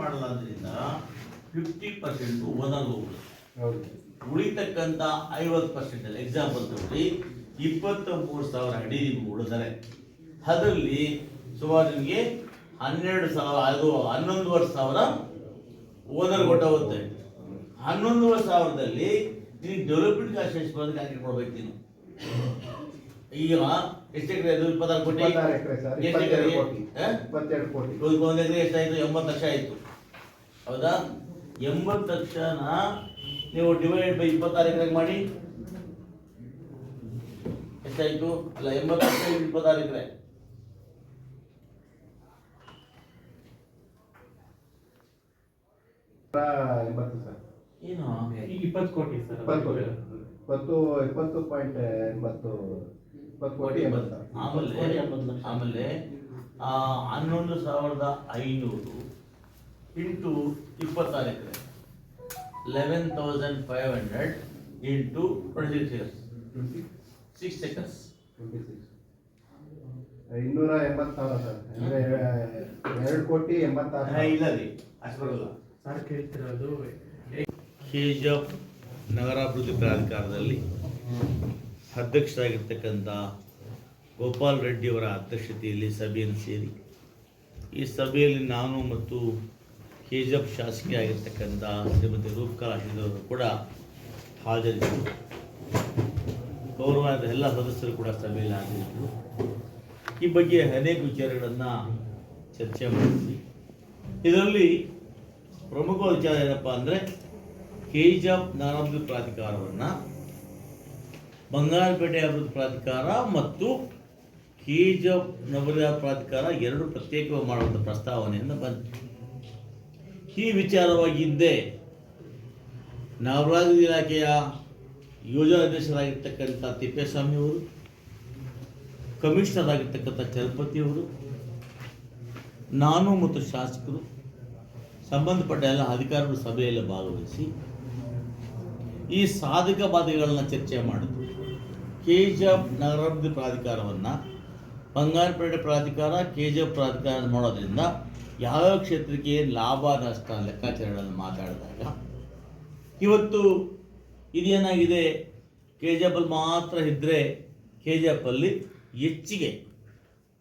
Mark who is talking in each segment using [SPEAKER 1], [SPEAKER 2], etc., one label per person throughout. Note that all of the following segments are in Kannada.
[SPEAKER 1] ಮಾಡಲಾದ್ರಿಂದ ಫಿಫ್ಟಿ ಪರ್ಸೆಂಟ್
[SPEAKER 2] ಹೌದು.
[SPEAKER 1] ಉಳಿತಕ್ಕಂಥ ಐವತ್ತು ಪರ್ಸೆಂಟ್ ಎಕ್ಸಾಂಪಲ್ ತಗೊಳ್ಳಿ ಇಪ್ಪತ್ತ ಮೂರು ಸಾವಿರ ಅಡಿ ನಿಮ್ಗೆ ಉಳಿದರೆ ಅದರಲ್ಲಿ ಸುಮಾರು ನಿಮಗೆ ಹನ್ನೆರಡು ಸಾವಿರ ಅದು ಹನ್ನೊಂದುವರೆ ಸಾವಿರ ಓನರ್ ಕೊಟ್ಟೋಗುತ್ತೆ ಹನ್ನೊಂದುವರೆ ಸಾವಿರದಲ್ಲಿ ನೀವು ಡೆವಲಪ್ಮೆಂಟ್ ಕಾಸ್ಟ್ ಎಷ್ಟು ಬರೋದು ಕ್ಯಾಲ್ಕುಲೇಟ್ ಮಾಡ್ಬೇಕು ನೀನು. ಈಗ ಎಷ್ಟು ಎಕರೆ ಅದು? ಇಪ್ಪತ್ತಾರು ಕೋಟಿ?
[SPEAKER 2] ಇಪ್ಪತ್ತಾರು ಎಕರೆ ಸರ್
[SPEAKER 1] ಎಷ್ಟು
[SPEAKER 2] ಇಪ್ಪತ್ತೆರಡು
[SPEAKER 1] ಎಕರೆಗೆ?
[SPEAKER 2] ಕೋಟಿ.
[SPEAKER 1] ಹ?
[SPEAKER 2] ಇಪ್ಪತ್ತೆರಡು ಕೋಟಿ.
[SPEAKER 1] ಒಂದು ಎಕರೆ ಎಷ್ಟಾಯ್ತು? ಎಂಬತ್ತು ಲಕ್ಷ ಆಯ್ತು. ಹೌದಾ? ಎಂಬತ್ತು ಲಕ್ಷನ ನೀವು ಡಿವೈಡ್ ಬೈ ಇಪ್ಪತ್ತಾರು ಎಕರೆಗೆ ಮಾಡಿ. ಎಷ್ಟಾಯ್ತು? ಅಲ್ಲ ಎಂಬತ್ತು ಲಕ್ಷ into ಇಪ್ಪತ್ತಾರು ಎಕರೆ.
[SPEAKER 2] ಎಂಬತ್ತು ಸರ್.
[SPEAKER 1] ಏನು
[SPEAKER 3] ಇಪ್ಪತ್ತು ಕೋಟಿ ಸರ್
[SPEAKER 2] ಇಪ್ಪತ್ತು ಕೋಟಿ. ಇಪ್ಪತ್ತು ಇಪ್ಪತ್ತು ಪಾಯಿಂಟ್ ಎಂಬತ್ತು ಕೋಟಿ ಎಂಬತ್ತು
[SPEAKER 1] ಆಮೇಲೆ ಆಮೇಲೆ ಆ, ಹನ್ನೊಂದು ಸಾವಿರದ ಐನೂರು ಇಂಟು ಇಪ್ಪತ್ತಾರು ಎಕರೆ eleven thousand five hundred into twenty six years
[SPEAKER 2] twenty
[SPEAKER 1] six seconds
[SPEAKER 2] twenty six ಇನ್ನೂರ ಎಂಬತ್ತು ಸಾವಿರ ಸರ್. ಅಂದರೆ ಎರಡು ಕೋಟಿ ಎಂಬತ್ತಾರು.
[SPEAKER 1] ಇಲ್ಲ ರೀ. ಅಷ್ಟು ಬರಲ್ಲ.
[SPEAKER 3] ಸರ್ ಕೇಳ್ತಿರೋದು
[SPEAKER 1] ನಗರಾಭಿವೃದ್ಧಿ ಪ್ರಾಧಿಕಾರದಲ್ಲಿ ಅಧ್ಯಕ್ಷರಾಗಿರ್ತಕ್ಕಂಥ ಗೋಪಾಲ್ ರೆಡ್ಡಿಯವರ ಅಧ್ಯಕ್ಷತೆಯಲ್ಲಿ ಸಭೆಯನ್ನು ಸೇರಿ, ಈ ಸಭೆಯಲ್ಲಿ ನಾನು ಮತ್ತು ಕೆ ಜಿ ಎಫ್ ಶಾಸಕಿ ಆಗಿರ್ತಕ್ಕಂಥ ಶ್ರೀಮತಿ ರೂಪಕಲಾಶಿದವರು ಕೂಡ ಹಾಜರಿದ್ದರು. ಗೌರವಾದ ಎಲ್ಲ ಸದಸ್ಯರು ಕೂಡ ಸಭೆಯಲ್ಲಿ ಹಾಜರಿದ್ದರು. ಈ ಬಗ್ಗೆ ಅನೇಕ ವಿಚಾರಗಳನ್ನು ಚರ್ಚೆ ಮಾಡಿದ್ವಿ. ಇದರಲ್ಲಿ ಪ್ರಮುಖ ವಿಚಾರ ಏನಪ್ಪ ಅಂದರೆ, ಕೆಜಿಎಫ್ ನಗರಾಭಿವೃದ್ಧಿ ಪ್ರಾಧಿಕಾರವನ್ನು ಬಂಗಾರಪೇಟೆ ಅಭಿವೃದ್ಧಿ ಪ್ರಾಧಿಕಾರ ಮತ್ತು ಕೀಜ ನಗರ ಪ್ರಾಧಿಕಾರ ಎರಡು ಪ್ರತ್ಯೇಕವಾಗಿ ಮಾಡುವಂಥ ಪ್ರಸ್ತಾವನೆಯನ್ನು ಬಂತು. ಈ ವಿಚಾರವಾಗಿದ್ದೇ ನಗರಾಭಿವೃದ್ಧಿ ಇಲಾಖೆಯ ಯೋಜನಾ ಅವರು ತಿಪ್ಪೇಸ್ವಾಮಿಯವರು ಕಮಿಷನರ್ ಆಗಿರ್ತಕ್ಕಂಥ ಚಲಪತಿಯವರು ನಾನು ಮತ್ತು ಶಾಸಕರು ಸಂಬಂಧಪಟ್ಟ ಎಲ್ಲ ಅಧಿಕಾರಿಗಳು ಸಭೆಯಲ್ಲಿ ಭಾಗವಹಿಸಿ ಈ ಸಾಧಕ ಬಾಧೆಗಳನ್ನು ಚರ್ಚೆ ಮಾಡಿದ್ರು. ಕೆ ಜಿ ನಗರಾಭಿವೃದ್ಧಿ ಪ್ರಾಧಿಕಾರವನ್ನು, ಬಂಗಾರಪೇಟೆ ಪ್ರಾಧಿಕಾರ ಕೆ ಜಿ ಪ್ರಾಧಿಕಾರ ಮಾಡೋದ್ರಿಂದ ಯಾವ್ಯಾವ ಕ್ಷೇತ್ರಕ್ಕೆ ಏನು ಲಾಭ, ನಷ್ಟ ಲೆಕ್ಕಾಚಾರಗಳನ್ನು ಮಾತಾಡಿದಾಗ, ಇವತ್ತು ಇದೇನಾಗಿದೆ? ಕೆ ಜಿ ಎಫಲ್ಲಿ ಮಾತ್ರ ಇದ್ದರೆ ಕೆ ಜಿ ಎಫಲ್ಲಿ ಹೆಚ್ಚಿಗೆ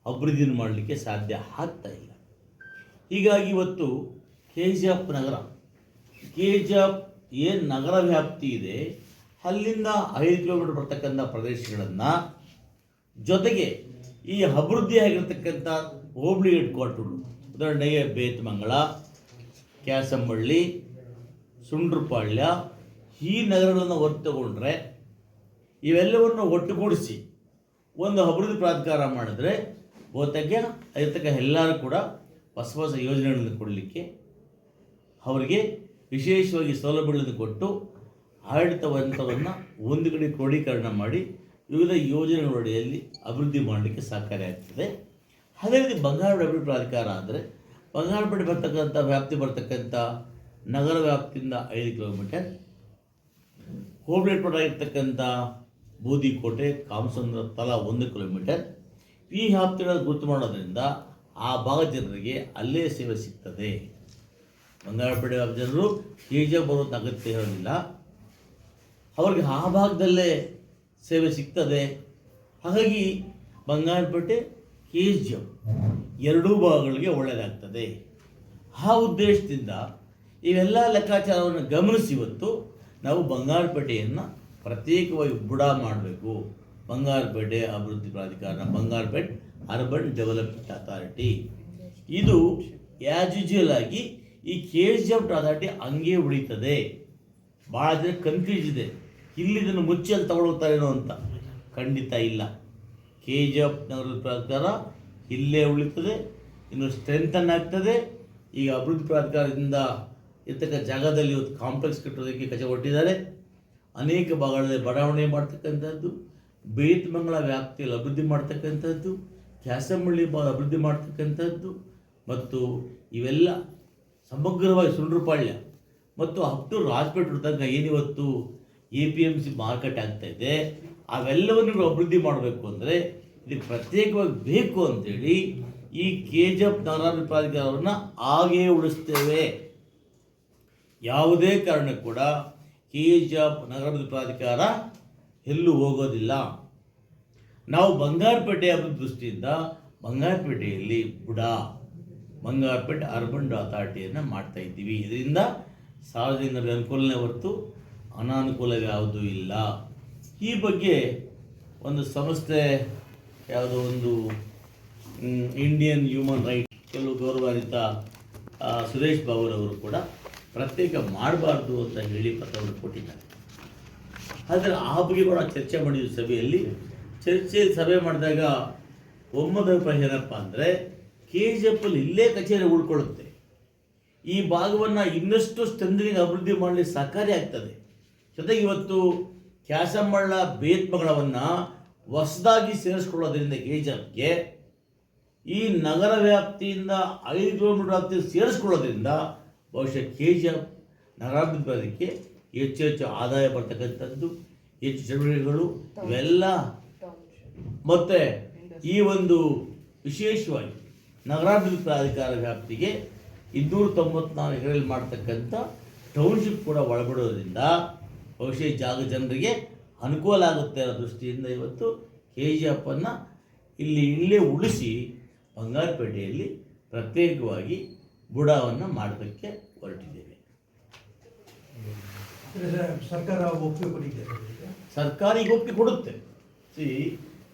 [SPEAKER 1] ಅಭಿವೃದ್ಧಿನ ಮಾಡಲಿಕ್ಕೆ ಸಾಧ್ಯ ಆಗ್ತಾ ಇಲ್ಲ. ಹೀಗಾಗಿ ಇವತ್ತು ಕೆ ಜಿ ಎಫ್ ನಗರ ಕೆ ಜಿ ಎಫ್ ಏನು ನಗರ ವ್ಯಾಪ್ತಿ ಇದೆ ಅಲ್ಲಿಂದ ಐದು ಕಿಲೋಮೀಟರ್ ಬರ್ತಕ್ಕಂಥ ಪ್ರದೇಶಗಳನ್ನು ಜೊತೆಗೆ ಈ ಅಭಿವೃದ್ಧಿ ಆಗಿರ್ತಕ್ಕಂಥ ಹೋಬಳಿ ಹೆಡ್ ಕ್ವಾರ್ಟರ್ಗಳು ಉದಾಹರಣೆಗೆ ಬೇತಮಂಗಲ, ಕ್ಯಾಸಂಬಳ್ಳಿ, ಸುಂಡ್ರಪಾಳ್ಯ ಈ ನಗರಗಳನ್ನು ಹೊರತು ತಗೊಂಡ್ರೆ ಇವೆಲ್ಲವನ್ನು ಒಟ್ಟುಗೂಡಿಸಿ ಒಂದು ಅಭಿವೃದ್ಧಿ ಪ್ರಾಧಿಕಾರ ಮಾಡಿದ್ರೆ ಬಹುತೇಕ ಇರ್ತಕ್ಕ ಎಲ್ಲರೂ ಕೂಡ ಹೊಸ ಹೊಸ ಯೋಜನೆಗಳನ್ನು ಕೊಡಲಿಕ್ಕೆ ಅವರಿಗೆ ವಿಶೇಷವಾಗಿ ಸೌಲಭ್ಯಗಳನ್ನು ಕೊಟ್ಟು ಆಡಳಿತವಂತವನ್ನು ಒಂದು ಕಡೆ ಕ್ರೋಢೀಕರಣ ಮಾಡಿ ವಿವಿಧ ಯೋಜನೆಗಳ ಅಡಿಯಲ್ಲಿ ಅಭಿವೃದ್ಧಿ ಮಾಡಲಿಕ್ಕೆ ಸಹಕಾರಿಯಾಗ್ತದೆ ಅದೇ ರೀತಿ ಬಂಗಾರ ಅಭಿವೃದ್ಧಿ ಪ್ರಾಧಿಕಾರ ಆದರೆ ಬಂಗಾರ ಪಡೆ ಬರ್ತಕ್ಕಂಥ ವ್ಯಾಪ್ತಿ ಬರ್ತಕ್ಕಂಥ ನಗರ ವ್ಯಾಪ್ತಿಯಿಂದ ಐದು ಕಿಲೋಮೀಟರ್ ಹೆಡ್ಕ್ವಾರ್ಟರ್ ಆಗಿರ್ತಕ್ಕಂಥ ಬೂದಿಕೋಟೆ ಕಾಮಸಂದ್ರ ತಲಾ ಒಂದು ಕಿಲೋಮೀಟರ್. ಈ ವ್ಯಾಪ್ತಿಗಳನ್ನು ಗುರುತು ಮಾಡೋದ್ರಿಂದ ಆ ಭಾಗ ಜನರಿಗೆ ಅಲ್ಲೇ ಸೇವೆ ಸಿಗ್ತದೆ. ಬಂಗಾರಪೇಟೆ ಜನರು ಈಜೆ ಬರೋದು ಅಗತ್ಯ ಇರೋದಿಲ್ಲ. ಅವ್ರಿಗೆ ಆ ಭಾಗದಲ್ಲೇ ಸೇವೆ ಸಿಗ್ತದೆ. ಹಾಗಾಗಿ ಬಂಗಾರಪೇಟೆ ಕೆ ಜಿ ಎಫ್ ಎರಡೂ ಭಾಗಗಳಿಗೆ ಒಳ್ಳೆಯದಾಗ್ತದೆ. ಆ ಉದ್ದೇಶದಿಂದ ಇವೆಲ್ಲ ಲೆಕ್ಕಾಚಾರವನ್ನು ಗಮನಿಸಿ ಇವತ್ತು ನಾವು ಬಂಗಾರಪೇಟೆಯನ್ನು ಪ್ರತ್ಯೇಕವಾಗಿ ಬುಡ ಮಾಡಬೇಕು. ಬಂಗಾರಪೇಟೆ ಅಭಿವೃದ್ಧಿ ಪ್ರಾಧಿಕಾರ ಬಂಗಾರಪೇಟೆ ಅರ್ಬನ್ ಡೆವಲಪ್ಮೆಂಟ್ ಅಥಾರಿಟಿ ಇದು ಆ್ಯಸ್ ಯೂಜುವಲ್ ಆಗಿ ಈ ಕೆ ಜಿ ಎಫ್ ಅಥಾರಿಟಿ ಹಂಗೆ ಉಳಿತದೆ. ಭಾಳ ಜನ ಕನ್ಫ್ಯೂಸ್ ಇದೆ. ಇಲ್ಲಿ ಇದನ್ನು ಮುಚ್ಚಿ ಅಲ್ಲಿ ತಗೊಳ್ತಾರೇನೋ ಅಂತ. ಖಂಡಿತ ಇಲ್ಲ. ಕೆ ಜಿ ಎಫ್ ನಗರದ ಪ್ರಾಧಿಕಾರ ಇಲ್ಲೇ ಉಳಿತದೆ, ಇನ್ನು ಸ್ಟ್ರೆಂಥನ್ ಆಗ್ತದೆ ಈಗ ಅಭಿವೃದ್ಧಿ ಪ್ರಾಧಿಕಾರದಿಂದ ಇರ್ತಕ್ಕ ಜಾಗದಲ್ಲಿ ಇವತ್ತು ಕಾಂಪ್ಲೆಕ್ಸ್ ಕಟ್ಟೋದಕ್ಕೆ ಕಚ ಕೊಟ್ಟಿದ್ದಾರೆ ಅನೇಕ ಭಾಗಗಳಲ್ಲಿ ಬಡಾವಣೆ ಮಾಡ್ತಕ್ಕಂಥದ್ದು ಬೇತಮಂಗಲ ವ್ಯಾಪ್ತಿಯಲ್ಲಿ ಅಭಿವೃದ್ಧಿ ಮಾಡ್ತಕ್ಕಂಥದ್ದು ಕ್ಯಾಸಮಳ್ಳಿ ಭಾಗ ಅಭಿವೃದ್ಧಿ ಮಾಡ್ತಕ್ಕಂಥದ್ದು, ಮತ್ತು ಇವೆಲ್ಲ ಸಮಗ್ರವಾಗಿ ಸುಂಡ್ರಪಾಳ್ಯ. ಮತ್ತು ಅಪ್ ಟು ರಾಜಪೇಟೆ ತನಕ ಏನಿವತ್ತು A P M C market ಆಗ್ತಾ ಇದೆ. ಅವೆಲ್ಲವನ್ನು ಅಭಿವೃದ್ಧಿ ಮಾಡಬೇಕು ಅಂದರೆ ಇದಕ್ಕೆ ಪ್ರತ್ಯೇಕವಾಗಿ ಬೇಕು ಅಂತೇಳಿ ಈ ಕೆ ಜಿ ಎಫ್ ನಗರಾಭಿವೃದ್ಧಿ ಪ್ರಾಧಿಕಾರವನ್ನು ಹಾಗೇ ಉಳಿಸ್ತೇವೆ. ಯಾವುದೇ ಕಾರಣ ಕೂಡ ಕೆ ಜಿ ಎಫ್ ನಗರಾಭಿವೃದ್ಧಿ ಪ್ರಾಧಿಕಾರ ಎಲ್ಲೂ ಹೋಗೋದಿಲ್ಲ. ನಾವು ಬಂಗಾರಪೇಟೆ ಅಭಿವೃದ್ಧಿ ದೃಷ್ಟಿಯಿಂದ ಬಂಗಾರಪೇಟೆಯಲ್ಲಿ ಬುಡ, ಬಂಗಾರಪೇಟೆ ಅರ್ಬನ್ ಅಥಾರಿಟಿಯನ್ನು ಮಾಡ್ತಾ ಇದ್ದೀವಿ. ಇದರಿಂದ ಸಾರ್ವಜನಿಕರಿಗೆ ಅನುಕೂಲನೇ ಹೊರತು ಅನಾನುಕೂಲ ಯಾವುದೂ ಇಲ್ಲ. ಈ ಬಗ್ಗೆ ಒಂದು ಸಂಸ್ಥೆ, ಯಾವುದೋ ಒಂದು ಇಂಡಿಯನ್ ಹ್ಯೂಮನ್ ರೈಟ್ ಕೆಲವು ಗೌರವಾನ್ವಿತ ಸುರೇಶ್ ಬಾಬುರವರು ಕೂಡ ಪ್ರತ್ಯೇಕ ಮಾಡಬಾರ್ದು ಅಂತ ಹೇಳಿ ಪತ್ರವನ್ನು ಕೊಟ್ಟಿದ್ದಾರೆ. ಆದರೆ ಆ ಬಗ್ಗೆ ಕೂಡ ಚರ್ಚೆ ಮಾಡಿದ್ವಿ ಸಭೆಯಲ್ಲಿ, ಚರ್ಚೆ ಸಭೆ ಮಾಡಿದಾಗ ಒಮ್ಮದ ಏನಪ್ಪ ಅಂದರೆ ಕೆ ಜಿ ಇಲ್ಲೇ ಕಚೇರಿ ಉಳ್ಕೊಳ್ಳುತ್ತೆ. ಈ ಭಾಗವನ್ನು ಇನ್ನಷ್ಟು ಸ್ಟ್ರೆಂಥನಿಂಗ್ ಅಭಿವೃದ್ಧಿ ಮಾಡಲಿ ಸಹಕಾರಿ ಆಗ್ತದೆ. ಜೊತೆಗೆ ಇವತ್ತು ಕ್ಯಾಸಮ್ಮಳ್ಳ ಬೇತ್ಮಗಳವನ್ನು ಹೊಸದಾಗಿ ಸೇರಿಸ್ಕೊಳ್ಳೋದ್ರಿಂದ ಎಫ್ಗೆ ಈ ನಗರ ವ್ಯಾಪ್ತಿಯಿಂದ ಐದು ಕಿಲೋಮೀಟರ್ ವ್ಯಾಪ್ತಿ ಸೇರಿಸ್ಕೊಳ್ಳೋದ್ರಿಂದ ಬಹುಶಃ ಕೆ ಜಿ ಎಫ್ ಹೆಚ್ಚು ಹೆಚ್ಚು ಆದಾಯ ಬರ್ತಕ್ಕಂಥದ್ದು, ಹೆಚ್ಚು ಚಟುವಟಿಕೆಗಳು ಇವೆಲ್ಲ ಮತ್ತು ಈ ಒಂದು ವಿಶೇಷವಾಗಿ ನಗರಾಭಿವೃದ್ಧಿ ಪ್ರಾಧಿಕಾರ ವ್ಯಾಪ್ತಿಗೆ ಇನ್ನೂರ ತೊಂಬತ್ನಾಲ್ಕು ಎಕರೆಯಲ್ಲಿ ಮಾಡ್ತಕ್ಕಂಥ ಟೌನ್ಶಿಪ್ ಕೂಡ ಒಳಪಡೋದ್ರಿಂದ ಬಹುಶಃ ಜಾಗ ಜನರಿಗೆ ಅನುಕೂಲ ಆಗುತ್ತೆ ಅನ್ನೋ ದೃಷ್ಟಿಯಿಂದ ಇವತ್ತು ಕೆ ಜಿ ಎಫನ್ನು ಇಲ್ಲಿ ಇಲ್ಲೇ ಉಳಿಸಿ ಬಂಗಾರಪೇಟೆಯಲ್ಲಿ ಪ್ರತ್ಯೇಕವಾಗಿ ಬುಡಾವನ್ನು ಮಾಡೋದಕ್ಕೆ ಹೊರಟಿದ್ದೇವೆ.
[SPEAKER 4] ಸರ್ಕಾರ ಒಪ್ಪಿಗೆ ಕೊಟ್ಟಿದೆ
[SPEAKER 1] ಸರ್ಕಾರ ಈಗ ಒಪ್ಪಿಗೆ ಕೊಡುತ್ತೆ. ಸಿ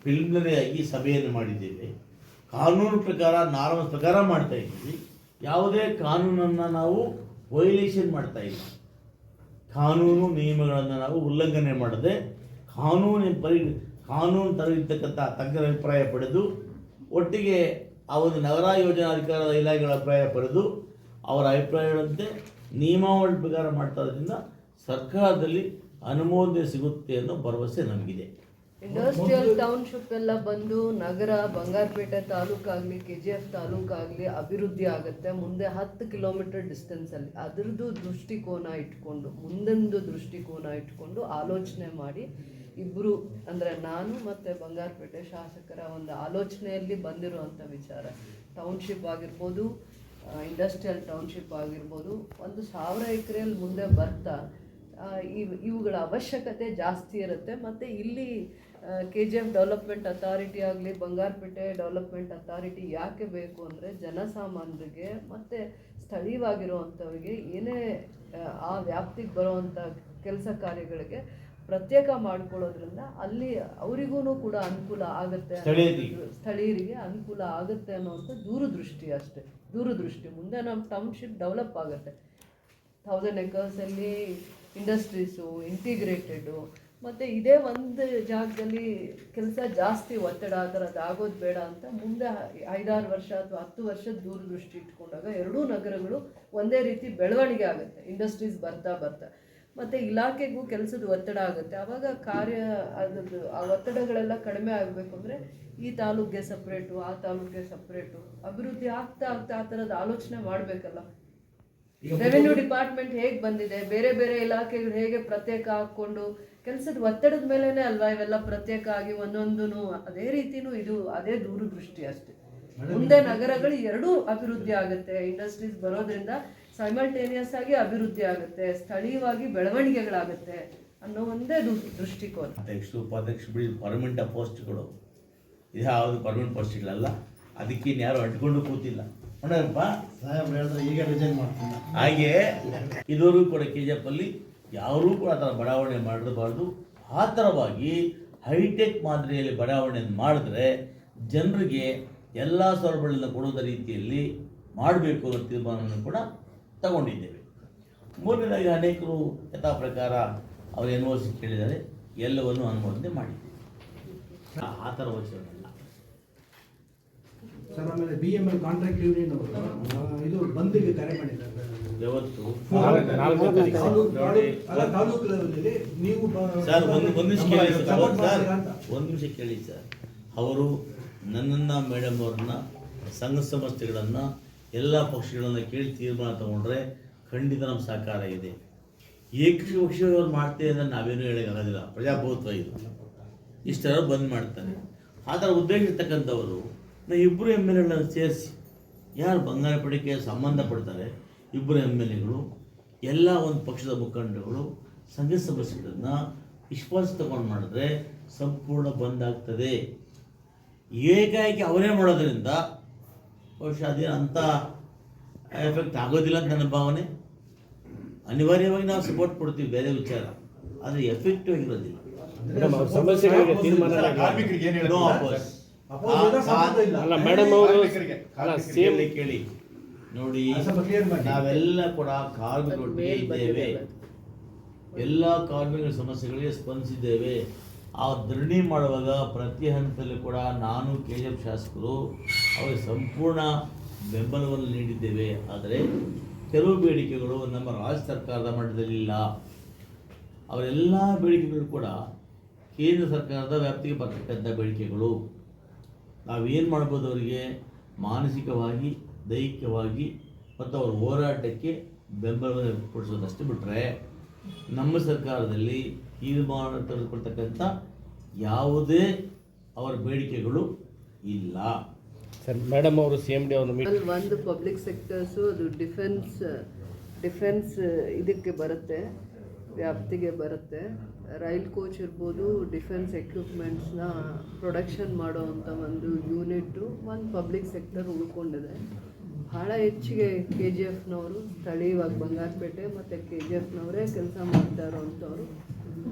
[SPEAKER 1] ಪ್ರಿಲಿಮಿನರಿಯಾಗಿ ಸಭೆಯನ್ನು ಮಾಡಿದ್ದೇವೆ. ಕಾನೂನು ಪ್ರಕಾರ ನಾರ್ಮಲ್ ಪ್ರಕಾರ ಮಾಡ್ತಾ ಇದ್ದೀವಿ. ಯಾವುದೇ ಕಾನೂನನ್ನು ನಾವು ವೈಲೇಷನ್ ಮಾಡ್ತಾ ಇಲ್ಲ. ಕಾನೂನು ನಿಯಮಗಳನ್ನು ನಾವು ಉಲ್ಲಂಘನೆ ಮಾಡದೆ ಕಾನೂನಿನ ಪರಿ, ಕಾನೂನು ತರಲಿರ್ತಕ್ಕಂಥ ತಜ್ಞರ ಅಭಿಪ್ರಾಯ ಪಡೆದು ಒಟ್ಟಿಗೆ ಆ ಒಂದು ನಗರ ಯೋಜನಾಧಿಕಾರದ ಇಲಾಖೆಗಳ ಅಭಿಪ್ರಾಯ ಪಡೆದು ಅವರ ಅಭಿಪ್ರಾಯಗಳಂತೆ ನಿಯಮಾವಳಿ ಪ್ರಕಾರ ಮಾಡ್ತಾ ಇರೋದ್ರಿಂದ ಸರ್ಕಾರದಲ್ಲಿ ಅನುಮೋದನೆ ಸಿಗುತ್ತೆ ಅನ್ನೋ ಭರವಸೆ ನಮಗಿದೆ.
[SPEAKER 5] ಇಂಡಸ್ಟ್ರಿಯಲ್ ಟೌನ್ಶಿಪ್ ಎಲ್ಲ ಬಂದು ನಗರ, ಬಂಗಾರಪೇಟೆ ತಾಲೂಕಾಗಲಿ ಕೆ ಜಿ ಎಫ್ ತಾಲೂಕಾಗಲಿ ಅಭಿವೃದ್ಧಿ ಆಗುತ್ತೆ. ಮುಂದೆ ಹತ್ತು ಕಿಲೋಮೀಟರ್ ಡಿಸ್ಟೆನ್ಸಲ್ಲಿ ಅದರದ್ದು ದೃಷ್ಟಿಕೋನ ಇಟ್ಕೊಂಡು, ಮುಂದೊಂದು ದೃಷ್ಟಿಕೋನ ಇಟ್ಕೊಂಡು ಆಲೋಚನೆ ಮಾಡಿ ಇಬ್ಬರು ಅಂದರೆ ನಾನು ಮತ್ತು ಬಂಗಾರಪೇಟೆ ಶಾಸಕರ ಒಂದು ಆಲೋಚನೆಯಲ್ಲಿ ಬಂದಿರುವಂಥ ವಿಚಾರ. ಟೌನ್ಶಿಪ್ ಆಗಿರ್ಬೋದು ಇಂಡಸ್ಟ್ರಿಯಲ್ ಟೌನ್ಶಿಪ್ ಆಗಿರ್ಬೋದು, ಒಂದು ಸಾವಿರ ಎಕರೆಯಲ್ಲಿ ಮುಂದೆ ಬರ್ತಾ ಇವ್ ಇವುಗಳ ಅವಶ್ಯಕತೆ ಜಾಸ್ತಿ ಇರುತ್ತೆ. ಮತ್ತು ಇಲ್ಲಿ K G F development authority ಆಗಲಿ ಬಂಗಾರಪೇಟೆ ಡೆವಲಪ್ಮೆಂಟ್ ಅಥಾರಿಟಿ ಯಾಕೆ ಬೇಕು ಅಂದರೆ ಜನಸಾಮಾನ್ಯರಿಗೆ ಮತ್ತು ಸ್ಥಳೀಯವಾಗಿರುವಂಥವ್ರಿಗೆ ಏನೇ ಆ, ವ್ಯಾಪ್ತಿಗೆ ಬರುವಂಥ ಕೆಲಸ ಕಾರ್ಯಗಳಿಗೆ ಪ್ರತ್ಯೇಕ ಮಾಡ್ಕೊಳ್ಳೋದ್ರಿಂದ ಅಲ್ಲಿ ಅವರಿಗೂ ಕೂಡ ಅನುಕೂಲ ಆಗುತ್ತೆ
[SPEAKER 1] ಸ್ಥಳೀಯರಿಗೆ.
[SPEAKER 5] ಸ್ಥಳೀಯರಿಗೆ ಅನುಕೂಲ ಆಗುತ್ತೆ ಅನ್ನೋವಂಥ ದೂರದೃಷ್ಟಿ ಅಷ್ಟೇ. ದೂರದೃಷ್ಟಿ. ಮುಂದೆ ನಮ್ಮ ಟೌನ್ಶಿಪ್ ಡೆವಲಪ್ ಆಗುತ್ತೆ. ಥೌಸಂಡ್ ಎಕರ್ಸಲ್ಲಿ ಇಂಡಸ್ಟ್ರೀಸು ಇಂಟಿಗ್ರೇಟೆಡು ಮತ್ತು ಇದೇ ಒಂದು ಜಾಗದಲ್ಲಿ ಕೆಲಸ ಜಾಸ್ತಿ ಒತ್ತಡ ಆ ಥರದ್ದು ಆಗೋದು ಬೇಡ ಅಂತ ಮುಂದೆ ಐದಾರು ವರ್ಷ ಅಥವಾ ಹತ್ತು ವರ್ಷದ ದೂರದೃಷ್ಟಿ ಇಟ್ಕೊಂಡಾಗ ಎರಡೂ ನಗರಗಳು ಒಂದೇ ರೀತಿ ಬೆಳವಣಿಗೆ ಆಗುತ್ತೆ, ಇಂಡಸ್ಟ್ರೀಸ್ ಬರ್ತಾ ಬರ್ತಾ. ಮತ್ತು ಇಲಾಖೆಗೂ ಕೆಲಸದ ಒತ್ತಡ ಆಗುತ್ತೆ. ಆವಾಗ ಕಾರ್ಯ ಅದರದ್ದು ಆ ಒತ್ತಡಗಳೆಲ್ಲ ಕಡಿಮೆ ಆಗಬೇಕು ಅಂದರೆ ಈ ತಾಲೂಕಿಗೆ ಸಪ್ರೇಟು ಆ ತಾಲೂಕಿಗೆ ಸಪ್ರೇಟು ಅಭಿವೃದ್ಧಿ ಆಗ್ತಾ ಆಗ್ತಾ ಆ ಥರದ ಆಲೋಚನೆ ಮಾಡಬೇಕಲ್ಲ. ರೆವೆನ್ಯೂ ಡಿಪಾರ್ಟ್ಮೆಂಟ್ ಹೇಗೆ ಬಂದಿದೆ? ಬೇರೆ ಬೇರೆ ಇಲಾಖೆಗಳು ಹೇಗೆ ಪ್ರತ್ಯೇಕ ಹಾಕೊಂಡು ಕೆಲಸದ ಒತ್ತಡದ ಮೇಲೇನೆ ಅಲ್ವಾ ಇವೆಲ್ಲ ಪ್ರತ್ಯೇಕ ಆಗಿ ಒಂದೊಂದು ಅದೇ ರೀತಿನೂ ಇದು ಅದೇ ದೂರದೃಷ್ಟಿ ಅಷ್ಟೇ. ಮುಂದೆ ನಗರಗಳು ಎರಡೂ ಅಭಿವೃದ್ಧಿ ಆಗುತ್ತೆ. ಇಂಡಸ್ಟ್ರೀಸ್ ಬರೋದ್ರಿಂದ ಸೈಮಲ್ಟೇನಿಯಸ್ ಆಗಿ ಅಭಿವೃದ್ಧಿ ಆಗುತ್ತೆ. ಸ್ಥಳೀಯವಾಗಿ ಬೆಳವಣಿಗೆಗಳಾಗುತ್ತೆ ಅನ್ನೋ ಒಂದೇ ದೃಷ್ಟಿಕೋನ.
[SPEAKER 1] ಅಧ್ಯಕ್ಷ ಉಪಾಧ್ಯಕ್ಷ ಬಿಡಿ ಪರ್ಮನೆಂಟ್ ಪೋಸ್ಟ್ಗಳು ಇದು ಯಾವುದು ಪರ್ಮನೆಂಟ್ ಪೋಸ್ಟ್ಗಳಲ್ಲ ಅದಕ್ಕೆ ಯಾರು ಅಂಟ್ಕೊಂಡು ಕೂತಿಲ್ಲ. ನೋಡಪ್ಪ
[SPEAKER 2] ಸಾಹೇಬ್ರು ಹೇಳಿದ್ರೆ ಈಗ ರಿಸೈನ್ ಮಾಡ್ತೀನಿ.
[SPEAKER 1] ಹಾಗೆ ಇದುವರೆಗೂ ಕೂಡ ಕೆ ಜಿ ಎಫ್ ಅಲ್ಲಿ ಯಾರೂ ಕೂಡ ಆ ಥರ ಬಡಾವಣೆ ಮಾಡಿರಬಾರ್ದು. ಆ ಥರವಾಗಿ ಹೈಟೆಕ್ ಮಾದರಿಯಲ್ಲಿ ಬಡಾವಣೆ ಮಾಡಿದ್ರೆ ಜನರಿಗೆ ಎಲ್ಲ ಸೌಲಭ್ಯಗಳನ್ನು ಕೊಡುವುದ ರೀತಿಯಲ್ಲಿ ಮಾಡಬೇಕು ಅನ್ನೋ ತೀರ್ಮಾನವನ್ನು ಕೂಡ ತಗೊಂಡಿದ್ದೇವೆ. ಮೂರನೇದಾಗಿ ಅನೇಕರು ಯಥಾ ಪ್ರಕಾರ ಅವರು ಎನ್ ಓ ಸಿ ಕೇಳಿದ್ದಾರೆ. ಎಲ್ಲವನ್ನು ಅನುಮೋದನೆ ಮಾಡಿದ್ದೇವೆ. ಆ- ಥರ
[SPEAKER 4] ಸರ್ ಆಮೇಲೆ B M L contract union ಅವರು ಆ, ಇದು ಬಂದಿಗೆ ಕರೆ ಮಾಡಿದ್ದಾರೆ ತಾಲೂಕು- ಲೆವೆಲಲ್ಲಿ ನೀವು
[SPEAKER 1] ಸರ್ ಒಂದು ಒಂದು ನಿಮಿಷ ಕೇಳಿ ಸರ್. ಒಂದು ನಿಮಿಷ ಕೇಳಿ ಸರ್. ಅವರು ನನ್ನನ್ನ ಮೇಡಮ್ ಅವ್ರನ್ನ ಸಂಘ ಸಂಸ್ಥೆಗಳನ್ನು ಎಲ್ಲ ಪಕ್ಷಗಳನ್ನ ಕೇಳಿ ತೀರ್ಮಾನ ತಗೊಂಡ್ರೆ ಖಂಡಿತ ನಮ್ಮ ಸಹಕಾರ ಇದೆ. ಏಕಪಕ್ಷೀಯವ್ರು ಮಾಡ್ತೇವೆ ಅಂದರೆ ನಾವೇನು ಹೇಳೋಕ್ಕಾಗೋದಿಲ್ಲ ಪ್ರಜಾಪ್ರಭುತ್ವ ಇದು. ಇಷ್ಟೆಲ್ಲ ಬಂದ್ ಮಾಡ್ತಾರೆ. ಆದ್ರೆ ಥರ ಉದ್ದೇಶ ಇರ್ತಕ್ಕಂಥವರು ನಾ ಇಬ್ಬರು ಎಂ ಎಲ್ ಎಗಳನ್ನು ಸೇರಿಸಿ ಯಾರು ಬಂಗಾರಪೇಟೆಗೆ ಸಂಬಂಧಪಡ್ತಾರೆ ಇಬ್ಬರು ಎಂ ಎಲ್ ಎಗಳು ಎಲ್ಲ ಒಂದು ಪಕ್ಷದ ಮುಖಂಡಗಳು ಸಂಘ ಸದಸ್ಯರನ್ನ ವಿಶ್ವಾಸ ತಗೊಂಡು ಮಾಡಿದ್ರೆ ಸಂಪೂರ್ಣ ಬಂದ್ ಆಗ್ತದೆ. ಏಕಾಏಕಿ ಅವರೇ ಮಾಡೋದ್ರಿಂದ ಬಹುಶಃ ಅದೇ ಅಂಥ ಎಫೆಕ್ಟ್ ಆಗೋದಿಲ್ಲ ಅಂತ ನನ್ನ ಭಾವನೆ. ಅನಿವಾರ್ಯವಾಗಿ ನಾವು ಸಪೋರ್ಟ್ ಕೊಡ್ತೀವಿ ಬೇರೆ ವಿಚಾರ. ಆದರೆ ಎಫೆಕ್ಟಿವ್ ಆಗಿರೋದಿಲ್ಲ.
[SPEAKER 6] ಅಲ್ಲ ಮೇಡಮ್ ಅವರು ಅಲ್ಲ ಸೇಮ್
[SPEAKER 1] ಕೇಳಿ ನೋಡಿ. ನಾವೆಲ್ಲ ಕೂಡ ಕಾರ್ಮಿಕರೊಟ್ಟಿಗೆ ಇದ್ದೇವೆ. ಎಲ್ಲ ಕಾರ್ಮಿಕರ ಸಮಸ್ಯೆಗಳಿಗೆ ಸ್ಪಂದಿಸಿದ್ದೇವೆ. ಆ ಧರಣಿ ಮಾಡುವಾಗ ಪ್ರತಿ ಹಂತದಲ್ಲಿ ಕೂಡ ನಾನು ಕೆ ಜಿ ಎಫ್ ಶಾಸಕರು ಅವರಿಗೆ ಸಂಪೂರ್ಣ ಬೆಂಬಲವನ್ನು ನೀಡಿದ್ದೇವೆ. ಆದರೆ ಕೆಲವು ಬೇಡಿಕೆಗಳು ನಮ್ಮ ರಾಜ್ಯ ಸರ್ಕಾರದ ಮಟ್ಟದಲ್ಲಿಲ್ಲ ಅವರೆಲ್ಲ ಬೇಡಿಕೆಗಳು ಕೂಡ ಕೇಂದ್ರ ಸರ್ಕಾರದ ವ್ಯಾಪ್ತಿಗೆ ಬರ್ತಕ್ಕಂಥ ಬೇಡಿಕೆಗಳು. ನಾವೇನು ಮಾಡ್ಬೋದು ಅವರಿಗೆ? ಮಾನಸಿಕವಾಗಿ ದೈಹಿಕವಾಗಿ ಮತ್ತು ಅವರ ಹೋರಾಟಕ್ಕೆ ಬೆಂಬಲವನ್ನು ಕೊಡಿಸೋದಷ್ಟು ಬಿಟ್ಟರೆ ನಮ್ಮ ಸರ್ಕಾರದಲ್ಲಿ ತೀರ್ಮಾನ ತೆಗೆದುಕೊಳ್ತಕ್ಕಂಥ ಯಾವುದೇ ಅವರ ಬೇಡಿಕೆಗಳು ಇಲ್ಲ.
[SPEAKER 6] ಸರ್ ಮೇಡಮ್ ಅವರು ಸಿ ಎಂ ಡಿ ಅವರು
[SPEAKER 5] ಒಂದು ಪಬ್ಲಿಕ್ ಸೆಕ್ಟರ್ಸು ಅದು ಡಿಫೆನ್ಸ್ ಡಿಫೆನ್ಸ್ ಇದಕ್ಕೆ ಬರುತ್ತೆ ವ್ಯಾಪ್ತಿಗೆ ಬರುತ್ತೆ. ರೈಲ್ ಕೋಚ್ ಇರ್ಬೋದು, ಡಿಫೆನ್ಸ್ ಎಕ್ವಿಪ್ಮೆಂಟ್ಸ್ನ ಪ್ರೊಡಕ್ಷನ್ ಮಾಡೋವಂಥ ಒಂದು ಯೂನಿಟ್ಟು ಒಂದು ಪಬ್ಲಿಕ್ ಸೆಕ್ಟರ್ ಉಳ್ಕೊಂಡಿದೆ. ಭಾಳ ಹೆಚ್ಚಿಗೆ ಕೆ ಜಿ ಎಫ್ನವರು ಸ್ಥಳೀಯವಾಗಿ ಬಂಗಾರಪೇಟೆ ಮತ್ತು ಕೆ ಜಿ ಎಫ್ನವರೇ ಕೆಲಸ ಮಾಡ್ತಾ ಇರೋವಂಥವ್ರು.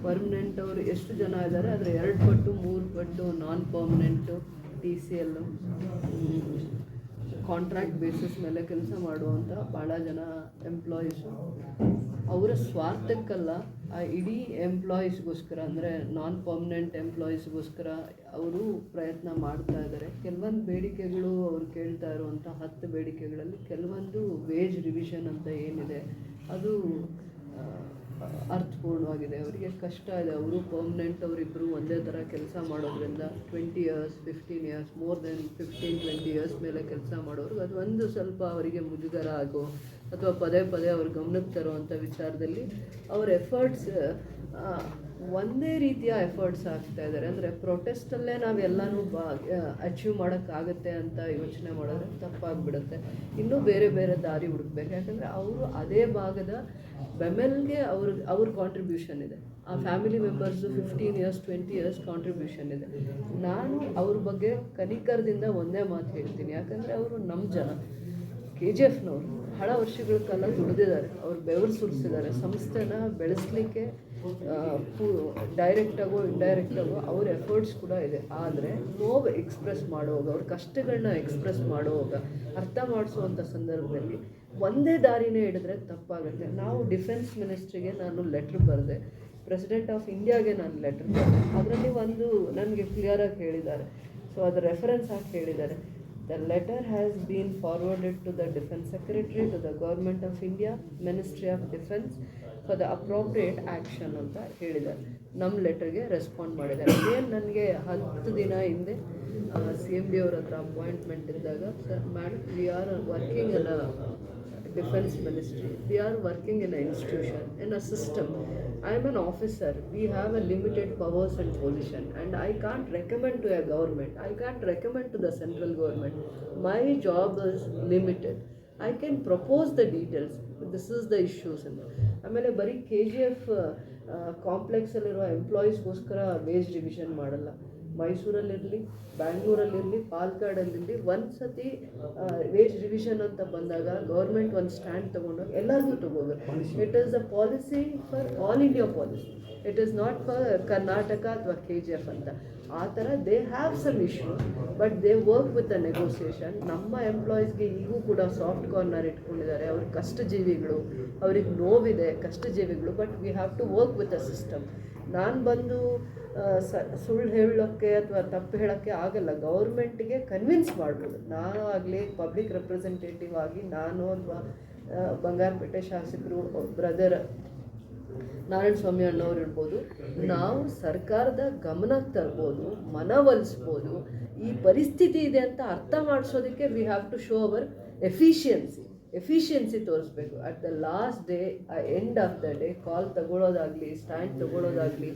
[SPEAKER 5] ಪರ್ಮನೆಂಟ್ ಅವರು ಎಷ್ಟು ಜನ ಇದ್ದಾರೆ? ಅದರ ಎರಡು ಪಟ್ಟು, ಮೂರು ಪಟ್ಟು ನಾನ್ ಪರ್ಮನೆಂಟು ಟಿ ಸಿ ಎಲ್ಲು ಕಾಂಟ್ರಾಕ್ಟ್ ಬೇಸಿಸ್ ಮೇಲೆ ಕೆಲಸ ಮಾಡುವಂಥ ಭಾಳ ಜನ ಎಂಪ್ಲಾಯೀಸು ಅವರ ಸ್ವಾರ್ಥಕ್ಕಲ್ಲ, ಆ ಇಡೀ ಎಂಪ್ಲಾಯೀಸ್ಗೋಸ್ಕರ ಅಂದರೆ ನಾನ್ ಪರ್ಮನೆಂಟ್ ಎಂಪ್ಲಾಯೀಸ್ಗೋಸ್ಕರ ಅವರು ಪ್ರಯತ್ನ ಮಾಡ್ತಾ ಇದ್ದಾರೆ. ಕೆಲವೊಂದು ಬೇಡಿಕೆಗಳು ಅವ್ರು ಕೇಳ್ತಾ ಇರುವಂಥ ಹತ್ತು ಬೇಡಿಕೆಗಳಲ್ಲಿ ಕೆಲವೊಂದು ವೇಜ್ ರಿವಿಷನ್ ಅಂತ ಏನಿದೆ, ಅದು ಅರ್ಥಪೂರ್ಣವಾಗಿದೆ. ಅವರಿಗೆ ಕಷ್ಟ ಇದೆ. ಅವರು ಪರ್ಮನೆಂಟ್ ಅವರಿಬ್ಬರು ಒಂದೇ ಥರ ಕೆಲಸ ಮಾಡೋದ್ರಿಂದ twenty years fifteen years more than fifteen twenty years ಮೇಲೆ ಕೆಲಸ ಮಾಡೋರು. ಅದು ಒಂದು ಸ್ವಲ್ಪ ಅವರಿಗೆ ಮುಜುಗರ ಆಗೋ ಅಥವಾ ಪದೇ ಪದೇ ಅವ್ರ ಗಮನಕ್ಕೆ ತರುವಂಥ ವಿಚಾರದಲ್ಲಿ ಅವ್ರ ಎಫರ್ಟ್ಸ್ ಒಂದೇ ರೀತಿಯ ಎಫರ್ಟ್ಸ್ ಆಗ್ತಾ ಇದ್ದಾರೆ ಅಂದರೆ ಪ್ರೊಟೆಸ್ಟಲ್ಲೇ ನಾವೆಲ್ಲನೂ ಬಾ ಅಚೀವ್ ಮಾಡೋಕ್ಕಾಗತ್ತೆ ಅಂತ ಯೋಚನೆ ಮಾಡಿದ್ರೆ ತಪ್ಪಾಗ್ಬಿಡುತ್ತೆ. ಇನ್ನೂ ಬೇರೆ ಬೇರೆ ದಾರಿ ಹುಡುಕ್ಬೇಕು. ಯಾಕಂದರೆ ಅವರು ಅದೇ ಭಾಗದ ಬೆಮೆಲ್ಗೆ ಅವ್ರ ಅವ್ರ ಕಾಂಟ್ರಿಬ್ಯೂಷನ್ ಇದೆ. ಆ family members fifteen years twenty years contribution ಇದೆ. ನಾನು ಅವ್ರ ಬಗ್ಗೆ ಕನಿಕರದಿಂದ ಒಂದೇ ಮಾತು ಹೇಳ್ತೀನಿ. ಯಾಕಂದರೆ ಅವರು ನಮ್ಮ ಜನ. ಕೆ ಜಿ ಎಫ್ನವರು ಬಹಳ ವರ್ಷಗಳ ಕಾಲ ದುಡಿದಿದ್ದಾರೆ. ಅವ್ರು ಬೆವರು ಸುರಿಸಿದ್ದಾರೆ. ಸಂಸ್ಥೆನ ಬೆಳೆಸಲಿಕ್ಕೆ ಡೈರೆಕ್ಟಾಗೋ ಇಂಡೈರೆಕ್ಟಾಗೋ ಅವ್ರ ಎಫರ್ಟ್ಸ್ ಕೂಡ ಇದೆ. ಆದರೆ ನೋವು ಎಕ್ಸ್ಪ್ರೆಸ್ ಮಾಡುವಾಗ, ಅವ್ರ ಕಷ್ಟಗಳನ್ನ ಎಕ್ಸ್ಪ್ರೆಸ್ ಮಾಡುವಾಗ, ಅರ್ಥ ಮಾಡಿಸುವಂಥ ಸಂದರ್ಭದಲ್ಲಿ ಒಂದೇ ದಾರಿನೇ ಹಿಡಿದ್ರೆ ತಪ್ಪಾಗುತ್ತೆ. ನಾವು ಡಿಫೆನ್ಸ್ ಮಿನಿಸ್ಟ್ರಿಗೆ ನಾನು ಲೆಟ್ರ್ ಬರೆದೆ. ಪ್ರೆಸಿಡೆಂಟ್ ಆಫ್ ಇಂಡಿಯಾಗೆ ನಾನು ಲೆಟ್ರ್ ಬರೆದೆ. ಅದರಲ್ಲಿ ಒಂದು ನನಗೆ ಕ್ಲಿಯರಾಗಿ ಹೇಳಿದ್ದಾರೆ. ಸೊ ಅದು ರೆಫರೆನ್ಸ್ ಹಾಕಿ ಹೇಳಿದ್ದಾರೆ. The letter has been forwarded to the defence secretary to the government of India ministry of Defense. For the appropriate action ಅಂತ ಹೇಳಿದ್ದಾರೆ. ನಮ್ಮ ಲೆಟರ್ಗೆ ರೆಸ್ಪಾಂಡ್ ಮಾಡಿದ್ದಾರೆ. ಅದೇನು ನನಗೆ ಹತ್ತು ದಿನ ಹಿಂದೆ ಸಿ ಎಂ ಡಿ ಅವ್ರ ಹತ್ರ ಅಪಾಯಿಂಟ್ಮೆಂಟ್ ಇದ್ದಾಗ sir madam we are working in defence ministry we are working in a institution in a system I am an officer we have a limited powers and pollution and I can't recommend to a government I can't recommend to the central government my job is limited I can propose the details this is the issues ಅಂತ ಆಮೇಲೆ ಬರೀ ಕೆ ಜಿ ಎಫ್ ಕಾಂಪ್ಲೆಕ್ಸಲ್ಲಿರೋ ಎಂಪ್ಲಾಯೀಸ್ಗೋಸ್ಕರ ವೇಜ್ ರಿವಿಷನ್ ಮಾಡಲ್ಲ. ಮೈಸೂರಲ್ಲಿರಲಿ ಬ್ಯಾಂಗ್ಳೂರಲ್ಲಿರಲಿ ಪಾಲ್ಕಾಡಲ್ಲಿರಲಿ ಒಂದು ಸತಿ ವೇಜ್ ರಿವಿಷನ್ ಅಂತ ಬಂದಾಗ ಗೌರ್ಮೆಂಟ್ ಒಂದು ಸ್ಟ್ಯಾಂಡ್ ತೊಗೊಂಡು ಎಲ್ಲರಿಗೂ ತೊಗೋಬೇಕು. It is a policy for all India policy it is not for Karnataka ಅಥವಾ ಕೆ ಜಿ ಎಫ್ ಅಂತ. ಆ ಥರ they have some issue but they work with the negotiation ನಮ್ಮ ಎಂಪ್ಲಾಯೀಸ್ಗೆ ಈಗೂ ಕೂಡ ಸಾಫ್ಟ್ ಕಾರ್ನರ್ ಇಟ್ಕೊಂಡಿದ್ದಾರೆ. ಅವ್ರ ಕಷ್ಟಜೀವಿಗಳು ಅವ್ರಿಗೆ ನೋವಿದೆ ಕಷ್ಟಜೀವಿಗಳು but we have to work with a system ನಾನು ಬಂದು ಸುಳ್ಳು ಹೇಳೋಕ್ಕೆ ಅಥವಾ ತಪ್ಪು ಹೇಳೋಕ್ಕೆ ಆಗಲ್ಲ. ಗೌರ್ಮೆಂಟಿಗೆ ಕನ್ವಿನ್ಸ್ ಮಾಡ್ಬೋದು. ನಾನು ಆಗಲಿ ಪಬ್ಲಿಕ್ ರೆಪ್ರೆಸೆಂಟೇಟಿವ್ ಆಗಿ ನಾನು ಅಥವಾ ಬಂಗಾರಪೇಟೆ ಶಾಸಕರು ಬ್ರದರ್ ನಾರಾಯಣ ಸ್ವಾಮಿ ಅಣ್ಣವ್ರು ಇರ್ಬೋದು. ನಾವು ಸರ್ಕಾರದ ಗಮನಕ್ಕೆ ತರ್ಬೋದು ಮನವೊಲಿಸ್ಬೋದು ಈ ಪರಿಸ್ಥಿತಿ ಇದೆ ಅಂತ ಅರ್ಥ ಮಾಡಿಸೋದಕ್ಕೆ we have to show our efficiency efficiency ತೋರಿಸ್ಬೇಕು. At the last day end of the day call ತಗೊಳ್ಳೋದಾಗಲಿ stand ತಗೊಳ್ಳೋದಾಗಲಿ